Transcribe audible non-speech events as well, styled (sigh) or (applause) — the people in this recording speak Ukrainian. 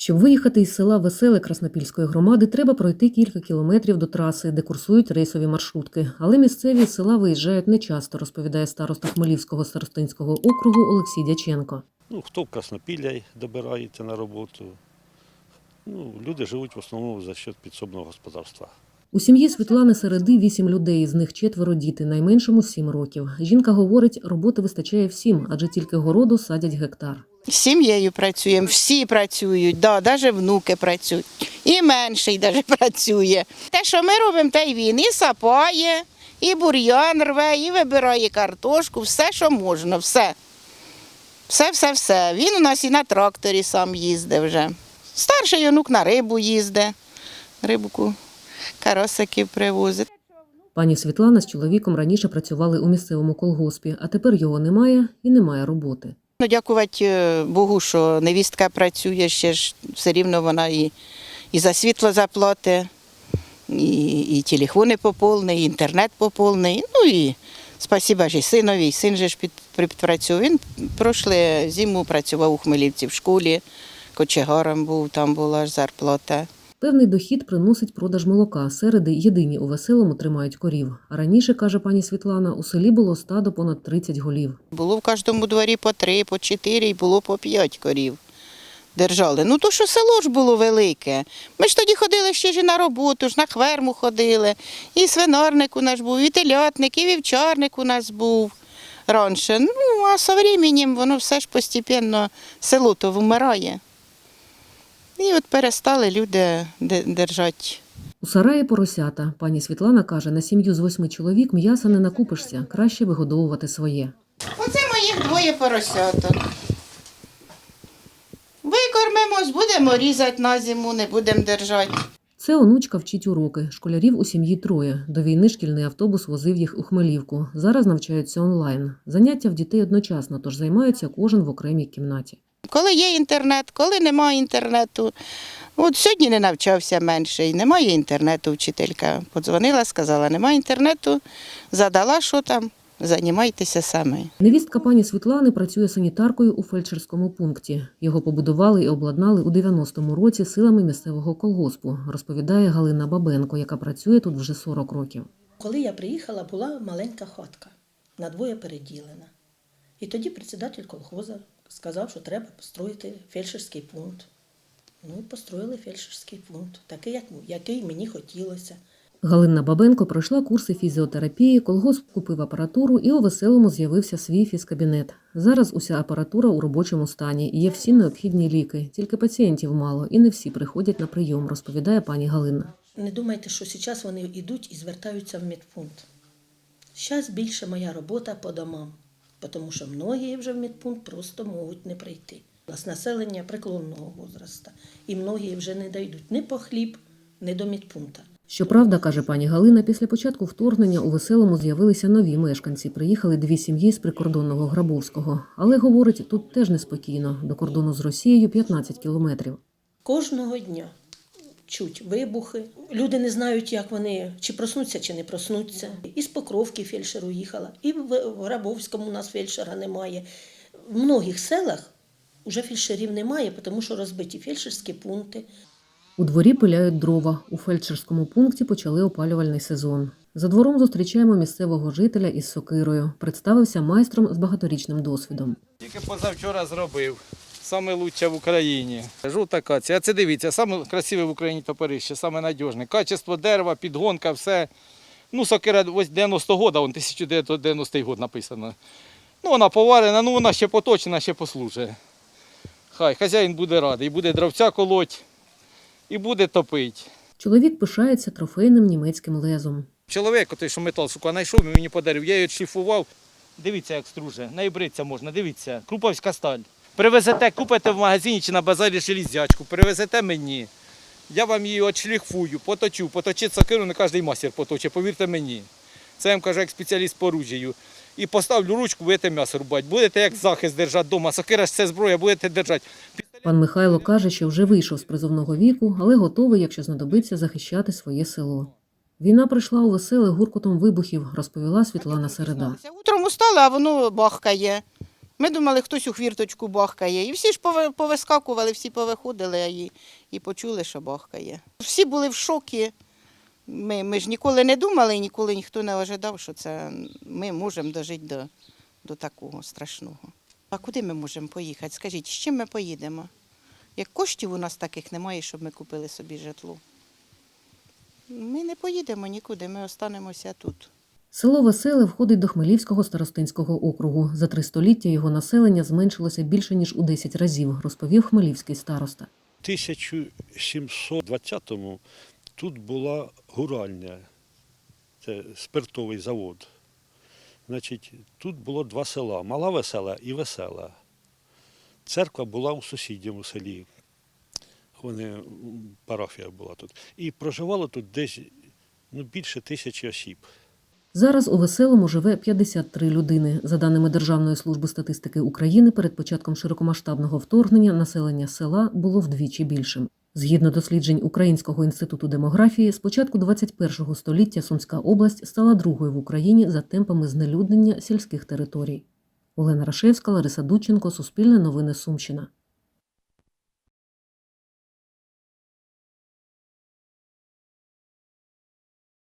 Щоб виїхати із села Веселе Краснопільської громади, треба пройти кілька кілометрів до траси, де курсують рейсові маршрутки. Але місцеві з села виїжджають нечасто, розповідає староста Хмелівського старостинського округу Олексій Дяченко. Ну, хто в Краснопілля добирається на роботу. Ну, люди живуть в основному за счет підсобного господарства. У сім'ї Світлани Середи вісім людей, з них четверо діти, найменшому сім років. Жінка говорить, роботи вистачає всім, адже тільки городу садять гектар. З сім'єю працюємо, всі працюють, да, навіть внуки працюють. І менший навіть (laughs) працює. Те, що ми робимо, те й він. І сапає, і бур'ян рве, і вибирає картошку, все, що можна, все. Все, все, все. Він у нас і на тракторі сам їздить вже. Старший онук на рибу їздить, рибку, карасиків привозить. Пані Світлана з чоловіком раніше працювали у місцевому колгоспі, а тепер його немає і немає роботи. Ну, дякувати е, Богу, що невістка працює, ще ж все рівно вона і, і за світло заплатить, і, і телефони поповний, і інтернет поповний. Ну і спасіба ж і синові, і син же ж під, підпрацював. Він пройшли зиму працював у Хмелівці в школі, кочегаром був, там була ж зарплата. Певний дохід приносить продаж молока. Середи єдині у веселому тримають корів. А раніше, каже пані Світлана, у селі було стадо понад 30 голів. Було в кожному дворі по три, по чотири, і було по п'ять корів. Держали. Ну то що село ж було велике. Ми ж тоді ходили ще ж і на роботу, ж на хверму ходили. І свинарник у нас був, і телятник, і вівчарник у нас був раніше. Ну, а з часом воно все ж постепенно село то вмирає. І от перестали люди держати. У сараї поросята. Пані Світлана каже, на сім'ю з восьми чоловік м'яса не накупишся, краще вигодовувати своє. Оце моїх двоє поросяток. Викормимось, будемо різати на зиму, не будемо держати. Це онучка вчить уроки. Школярів у сім'ї троє. До війни шкільний автобус возив їх у Хмелівку. Зараз навчаються онлайн. Заняття в дітей одночасно, тож займаються кожен в окремій кімнаті. Коли є інтернет, коли немає інтернету. От сьогодні не навчався менший, немає інтернету, вчителька. Подзвонила, сказала, немає інтернету, задала, що там, займайтеся саме. Невістка пані Світлани працює санітаркою у фельдшерському пункті. Його побудували і обладнали у 90-му році силами місцевого колгоспу, розповідає Галина Бабенко, яка працює тут вже 40 років. Коли я приїхала, була маленька хатка, надвоє переділена. І тоді председатель колхоза сказав, що треба построїти фельдшерський пункт. Ну і построїли фельдшерський пункт, такий, як, який мені хотілося. Галина Бабенко пройшла курси фізіотерапії, колгосп купив апаратуру і у веселому з'явився свій фізкабінет. Зараз уся апаратура у робочому стані є всі необхідні ліки, тільки пацієнтів мало і не всі приходять на прийом, розповідає пані Галина. Не думайте, що зараз вони йдуть і звертаються в медпункт. Зараз більше моя робота по домам, тому що многі вже в медпункт просто можуть не прийти. У нас населення преклонного возраста, і многі вже не дійдуть ні по хліб, ні до медпункта. Щоправда, каже пані Галина, після початку вторгнення у веселому з'явилися нові мешканці. Приїхали дві сім'ї з прикордонного Грабовського. Але говорить, тут теж неспокійно. До кордону з Росією 15 кілометрів. Кожного дня чуть вибухи. Люди не знають, як вони чи проснуться, чи не проснуться. І з Покровки фельдшер уїхала, і в Грабовському у нас фельдшера немає. В многих селах вже фельдшерів немає, тому що розбиті фельдшерські пункти. У дворі пиляють дрова. У фельдшерському пункті почали опалювальний сезон. За двором зустрічаємо місцевого жителя із сокирою. Представився майстром з багаторічним досвідом. Тільки позавчора зробив. Саме лучше в Україні. Жовта кація. А це дивіться, саме красиве в Україні топорище, саме надіжне. Качество дерева, підгонка, все. Ну, сокира ось 90 года, вон 1990 год написано. Ну, вона поварена, ну вона ще поточена, ще послужить. Хай хазяїн буде радий, буде дровця колоть, і буде топити. Чоловік пишається трофейним німецьким лезом. Чоловік, той, що метал сука, знайшов мені подарив. Я її шліфував. Дивіться, як струже. найбриться можна, дивіться. Круповська сталь. Привезете, купите в магазині чи на базарі железячку, привезете мені. Я вам її отшліфую, поточу, поточить сокиру, не кожен мастер поточить, повірте мені. Це я вам кажу як спеціаліст по оружію. І поставлю ручку, будете м'ясо рубати. Будете як захист держати вдома. Сокира ж це зброя, будете держати. Пан Михайло каже, що вже вийшов з призовного віку, але готовий, якщо знадобиться, захищати своє село. Війна прийшла у веселе гуркотом вибухів, розповіла Світлана Середа. Утром устала, а воно бахкає. Ми думали, хтось у хвірточку бахкає. І всі ж повискакували, всі повиходили і, і почули, що бахкає. Всі були в шокі. Ми, ми ж ніколи не думали, і ніколи ніхто не ожидав, що це ми можемо дожити до, до такого страшного. А куди ми можемо поїхати? Скажіть, з чим ми поїдемо? Як коштів у нас таких немає, щоб ми купили собі житло. Ми не поїдемо нікуди, ми останемося тут. Село Веселе входить до Хмелівського старостинського округу. За три століття його населення зменшилося більше ніж у 10 разів, розповів хмелівський староста. В 1720-му тут була гуральня, це спиртовий завод. Значить, тут було два села Мала Весела і Весела. Церква була у сусідньому селі. Вони, парафія була тут. І проживало тут десь ну, більше тисячі осіб. Зараз у Веселому живе 53 людини. За даними Державної служби статистики України, перед початком широкомасштабного вторгнення населення села було вдвічі більшим. Згідно досліджень Українського інституту демографії, з початку 21 століття Сумська область стала другою в Україні за темпами знелюднення сільських територій. Олена Рашевська, Лариса Дудченко, Суспільне новини Сумщина.